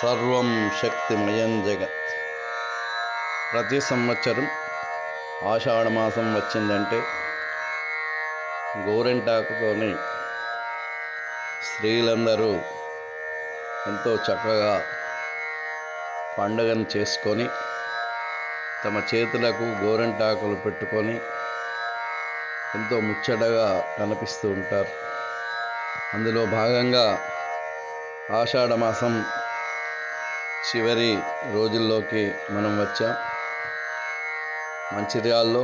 సర్వం శక్తిమయం జగత్ ప్రతి సంవత్సరం ఆషాఢ మాసం వచ్చిందంటే గోరెంటాకుతోని స్త్రీలందరూ ఎంతో చక్కగా పండుగను చేసుకొని తమ చేతులకు గోరెంటాకులు పెట్టుకొని ఎంతో ముచ్చటగా కనిపిస్తూ ఉంటారు. అందులో భాగంగా ఆషాఢమాసం చివరి రోజుల్లోకి మనం వచ్చాం. మంచిర్యాల్లో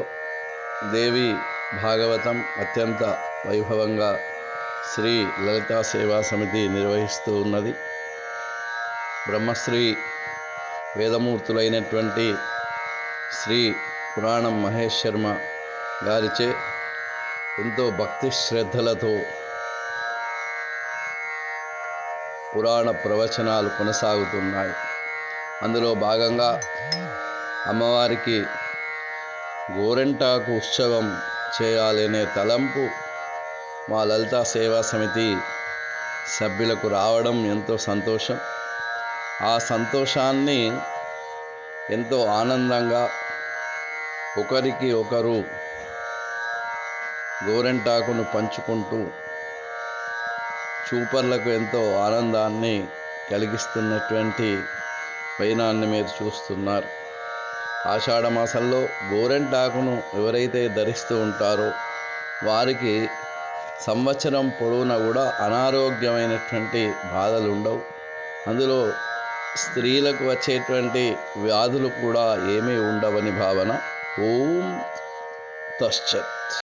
దేవి భాగవతం అత్యంత వైభవంగా శ్రీ లలితా సేవా సమితి నిర్వహిస్తూ ఉన్నది. బ్రహ్మశ్రీ వేదమూర్తులైనటువంటి శ్రీ పురాణం మహేష్ శర్మ గారిచే ఎంతో భక్తి శ్రద్ధలతో పురాణ ప్రవచనాలు కొనసాగుతున్నాయి. అందులో భాగంగా అమ్మవారికి గోరెంటాకు ఉత్సవం చేయాలనే తలంపు మా లలితా సేవా సమితి సభ్యులకు రావడం ఎంతో సంతోషం. ఆ సంతోషాన్ని ఎంతో ఆనందంగా ఒకరికి ఒకరు గోరెంటాకును పంచుకుంటూ చూపర్లకు ఎంతో ఆనందాన్ని కలిగిస్తున్నటువంటి వైనాన్ని మీరు చూస్తున్నారు. ఆషాఢ మాసంలో గోరెంటాకును ఎవరైతే ధరిస్తూ ఉంటారో వారికి సంవత్సరం పొడవునా కూడా అనారోగ్యమైనటువంటి బాధలు ఉండవు అందులో స్త్రీలకు వచ్చేటువంటి వ్యాధులు కూడా ఏమీ ఉండవని భావన. ఓం తశ్చత్.